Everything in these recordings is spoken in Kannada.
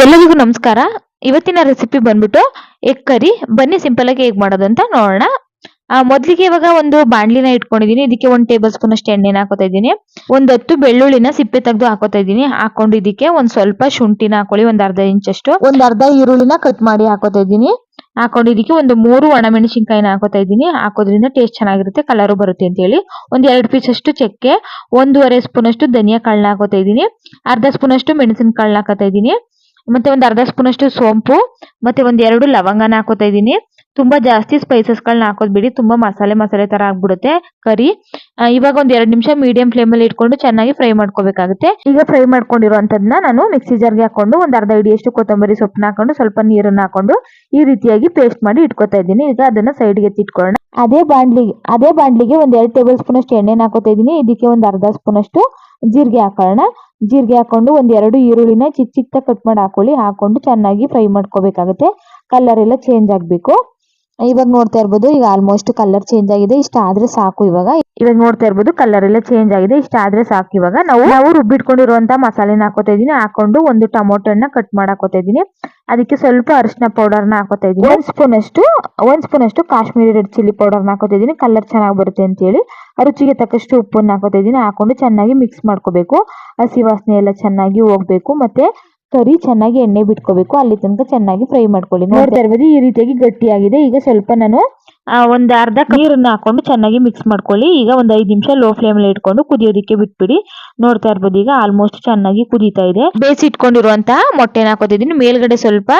ಎಲ್ಲರಿಗೂ ನಮಸ್ಕಾರ. ಇವತ್ತಿನ ರೆಸಿಪಿ ಬಂದ್ಬಿಟ್ಟು ಎಗ್ ಕರಿ ಬನ್ನಿ ಸಿಂಪಲ್ ಆಗಿ ಹೇಗ್ ಮಾಡೋದು ಅಂತ ನೋಡೋಣ. ಆ, ಮೊದ್ಲಿಗೆ ಇವಾಗ ಒಂದು ಬಾಣ್ಲಿನ ಇಟ್ಕೊಂಡಿದೀನಿ ಇದಕ್ಕೆ ಒಂದ್ ಟೇಬಲ್ ಸ್ಪೂನ್ ಅಷ್ಟು ಎಣ್ಣೆನ ಹಾಕೋತಾ ಇದ್ದೀನಿ. ಒಂದ್ ಹತ್ತು ಬೆಳ್ಳುಳ್ಳಿನ ಸಿಪ್ಪೆ ತೆಗೆದು ಹಾಕೋತಾ ಇದ್ದೀನಿ. ಹಾಕೊಂಡು ಇದಕ್ಕೆ ಒಂದ್ ಸ್ವಲ್ಪ ಶುಂಠಿನ ಹಾಕೊಳ್ಳಿ. ಒಂದ್ ಅರ್ಧ ಇಂಚ್ ಅಷ್ಟು. ಒಂದ್ ಅರ್ಧ ಈರುಳ್ಳಿನ ಕಟ್ ಮಾಡಿ ಹಾಕೋತಾ ಇದ್ದೀನಿ. ಹಾಕೊಂಡು ಇದಕ್ಕೆ ಒಂದು ಮೂರು ಒಣಮೆಣಸಿನ್ಕಾಯಿನ ಹಾಕೋತಾ ಇದ್ದೀನಿ. ಹಾಕೋದ್ರಿಂದ ಟೇಸ್ಟ್ ಚೆನ್ನಾಗಿರುತ್ತೆ ಕಲರು ಬರುತ್ತೆ ಅಂತ ಹೇಳಿ. ಒಂದ್ ಎರಡು ಪೀಸ್ ಅಷ್ಟು ಚಕ್ಕೆ ಒಂದೂವರೆ ಸ್ಪೂನ್ ಅಷ್ಟು ಧನಿಯಾ ಕಾಳನ್ನ ಹಾಕೋತಾ ಇದ್ದೀನಿ. ಅರ್ಧ ಸ್ಪೂನ್ ಅಷ್ಟು ಮೆಣಸಿನ ಕಾಳನ್ನ ಹಾಕೋತಾ ಇದ್ದೀನಿ. ಮತ್ತೆ ಒಂದ್ ಅರ್ಧ ಸ್ಪೂನ್ ಅಷ್ಟು ಸೋಂಪು, ಮತ್ತೆ ಒಂದೆರಡು ಲವಂಗನ ಹಾಕೋತಾ ಇದ್ದೀನಿ. ತುಂಬಾ ಜಾಸ್ತಿ ಸ್ಪೈಸಸ್ ಗಳನ್ನ ಹಾಕೋದ್ ಬಿಡಿ ತುಂಬಾ ಮಸಾಲೆ ಮಸಾಲೆ ತರ ಆಗ್ಬಿಡುತ್ತೆ ಕರಿ. ಇವಾಗ ಒಂದ್ ಎರಡು ನಿಮಿಷ ಮೀಡಿಯಂ ಫ್ಲೇಮ್ ಅಲ್ಲಿ ಇಟ್ಕೊಂಡು ಚೆನ್ನಾಗಿ ಫ್ರೈ ಮಾಡ್ಕೋಬೇಕಾಗುತ್ತೆ. ಈಗ ಫ್ರೈ ಮಾಡ್ಕೊಂಡಿರುವಂತದ್ನ ನಾನು ಮಿಕ್ಸಿ ಜಾರ್ಗೆ ಹಾಕೊಂಡು ಒಂದ್ ಅರ್ಧ ಇಡಿಯಷ್ಟು ಕೊತ್ತಂಬರಿ ಸೊಪ್ಪನ್ನ ಹಾಕೊಂಡು ಸ್ವಲ್ಪ ನೀರನ್ನ ಹಾಕೊಂಡು ಈ ರೀತಿಯಾಗಿ ಪೇಸ್ಟ್ ಮಾಡಿ ಇಟ್ಕೊತಾ ಇದ್ದೀನಿ. ಈಗ ಅದನ್ನ ಸೈಡ್ಗೆ ಎತ್ತಿಟ್ಕೊಳ್ಳೋಣ. ಅದೇ ಬಾಂಡ್ಲಿಗೆ ಅದೇ ಬಾಂಡ್ಲಿಗೆ ಒಂದ್ ಎರಡು ಟೇಬಲ್ ಸ್ಪೂನ್ ಅಷ್ಟು ಎಣ್ಣೆನ ಹಾಕೋತಾ ಇದ್ದೀನಿ. ಇದಕ್ಕೆ ಒಂದ್ ಅರ್ಧ ಸ್ಪೂನ್ ಅಷ್ಟು ಜೀರಿಗೆ ಹಾಕೋಣ ಜೀರಿಗೆ ಹಾಕೊಂಡು ಒಂದ್ ಎರಡು ಈರುಳ್ಳಿನ ಚಿಕ್ಕ ಚಿಕ್ಕದಾಗಿ ಕಟ್ ಮಾಡಿ ಹಾಕೊಳ್ಳಿ. ಹಾಕೊಂಡು ಚೆನ್ನಾಗಿ ಫ್ರೈ ಮಾಡ್ಕೋಬೇಕಾಗುತ್ತೆ. ಕಲರ್ ಎಲ್ಲ ಚೇಂಜ್ ಆಗ್ಬೇಕು. ಇವಾಗ ನೋಡ್ತಾ ಇರ್ಬೋದು ಈಗ ಆಲ್ಮೋಸ್ಟ್ ಕಲರ್ ಚೇಂಜ್ ಆಗಿದೆ ಇಷ್ಟ ಆದ್ರೆ ಸಾಕು ಇವಾಗ. ಇವಾಗ ನೋಡ್ತಾ ಇರ್ಬೋದು ಕಲರ್ ಎಲ್ಲ ಚೇಂಜ್ ಆಗಿದೆ ಇಷ್ಟ ಆದ್ರೆ ಸಾಕು ಇವಾಗ. ನಾವು ನಾವು ರುಬ್ಬಿಟ್ಕೊಂಡಿರುವಂತ ಮಸಾಲೆನ ಹಾಕೋತಾ ಇದೀನಿ ಹಾಕೊಂಡು ಒಂದು ಟೊಮೊಟೊನ ಕಟ್ ಮಾಡಾಕೋತಾ ಇದೀನಿ ಅದಕ್ಕೆ ಸ್ವಲ್ಪ ಅರಿಶಿನ ಪೌಡರ್ನ ಹಾಕೋತಾ ಇದೀನಿ ಒಂದ್ ಸ್ಪೂನ್ ಅಷ್ಟು ಒಂದ್ ಸ್ಪೂನ್ ಅಷ್ಟು ಕಾಶ್ಮೀರಿ ರೆಡ್ ಚಿಲ್ಲಿ ಪೌಡರ್ನ ಹಾಕೋತಾ ಇದೀನಿ ಕಲರ್ ಚೆನ್ನಾಗಿ ಬರುತ್ತೆ ಅಂತ ಹೇಳಿ. ರುಚಿಗೆ ತಕ್ಕಷ್ಟು ಉಪ್ಪನ್ನ ಹಾಕೋತಾ ಇದೀನಿ ಹಾಕೊಂಡು ಚೆನ್ನಾಗಿ ಮಿಕ್ಸ್ ಮಾಡ್ಕೋಬೇಕು. ಹಸಿ ವಾಸನೆ ಎಲ್ಲ ಚೆನ್ನಾಗಿ ಹೋಗ್ಬೇಕು. ಮತ್ತೆ ಕರಿ ಚೆನ್ನಾಗಿ ಎಣ್ಣೆ ಬಿಟ್ಕೋಬೇಕು. ಅಲ್ಲಿ ತನಕ ಚೆನ್ನಾಗಿ ಫ್ರೈ ಮಾಡ್ಕೊಳ್ಳಿ. ನೋಡ್ತಾ ಇರ್ಬೋದು. ಈ ರೀತಿಯಾಗಿ ಗಟ್ಟಿಯಾಗಿದೆ. ಈಗ ಸ್ವಲ್ಪ ನಾನು ಒಂದ್ ಅರ್ಧ ನೀರನ್ನು ಹಾಕೊಂಡು ಚೆನ್ನಾಗಿ ಮಿಕ್ಸ್ ಮಾಡ್ಕೊಳ್ಳಿ. ಈಗ ಒಂದು ಐದು ನಿಮಿಷ ಲೋ ಫ್ಲೇಮ್ ಅಲ್ಲಿ ಇಟ್ಕೊಂಡು ಕುದಿಯೋದಕ್ಕೆ ಬಿಟ್ಬಿಡಿ. ನೋಡ್ತಾ ಇರ್ಬೋದು ಈಗ ಆಲ್ಮೋಸ್ಟ್ ಚೆನ್ನಾಗಿ ಕುದೀತಾ ಇದೆ. ಬೇಸಿ ಇಟ್ಕೊಂಡಿರುವಂತ ಮೊಟ್ಟೆನ ಹಾಕೋತಿದ್ದೀನಿ. ಮೇಲ್ಗಡೆ ಸ್ವಲ್ಪ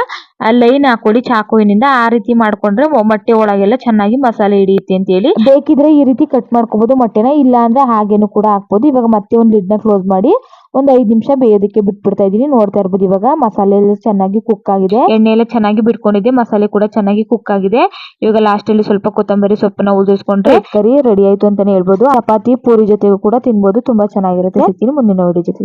ಲೈನ್ ಹಾಕೊಳ್ಳಿ ಚಾಕುವಿನಿಂದ ಆ ರೀತಿ ಮಾಡ್ಕೊಂಡ್ರೆ ಮೊಟ್ಟೆ ಒಳಗೆಲ್ಲ ಚೆನ್ನಾಗಿ ಮಸಾಲೆ ಹಿಡಿಯುತ್ತೆ ಅಂತ ಹೇಳಿ ಬೇಕಿದ್ರೆ ಈ ರೀತಿ ಕಟ್ ಮಾಡ್ಕೋಬಹುದು ಮೊಟ್ಟೆನ. ಇಲ್ಲ ಅಂದ್ರೆ ಹಾಗೇನು ಕೂಡ ಹಾಕ್ಬೋದು. ಇವಾಗ ಮತ್ತೆ ಒಂದು ಲಿಡ್ನ ಕ್ಲೋಸ್ ಮಾಡಿ ಒಂದ್ ಐದ್ ನಿಮಿಷ ಬೇಯೋದಕ್ಕೆ ಬಿಟ್ಬಿಡ್ತಾ ಇದೀನಿ ನೋಡ್ತಾ ಇರ್ಬೋದು ಇವಾಗ ಮಸಾಲೆ ಎಲ್ಲ ಚೆನ್ನಾಗಿ ಕುಕ್ ಆಗಿದೆ. ಎಣ್ಣೆ ಎಲ್ಲ ಚೆನ್ನಾಗಿ ಬಿಟ್ಕೊಂಡಿದೆ ಮಸಾಲೆ ಕೂಡ ಚೆನ್ನಾಗಿ ಕುಕ್ ಆಗಿದೆ. ಇವಾಗ ಲಾಸ್ಟ್ ಅಲ್ಲಿ ಸ್ವಲ್ಪ ಕೊತ್ತಂಬರಿ ಸೊಪ್ಪನ್ನ ಉದುರಿಸ್ಕೊಂಡ್ರೆ ಕರಿ ರೆಡಿ ಆಯ್ತು ಅಂತಾನೆ ಹೇಳ್ಬೋದು. ಚಪಾತಿ, ಪೂರಿ ಜೊತೆಗೂ ಕೂಡ ತಿನ್ಬೋದು. ತುಂಬಾ ಚೆನ್ನಾಗಿರುತ್ತೆ. ಮುಂದಿನ ವಿಡಿಯೋ ಜೊತೆ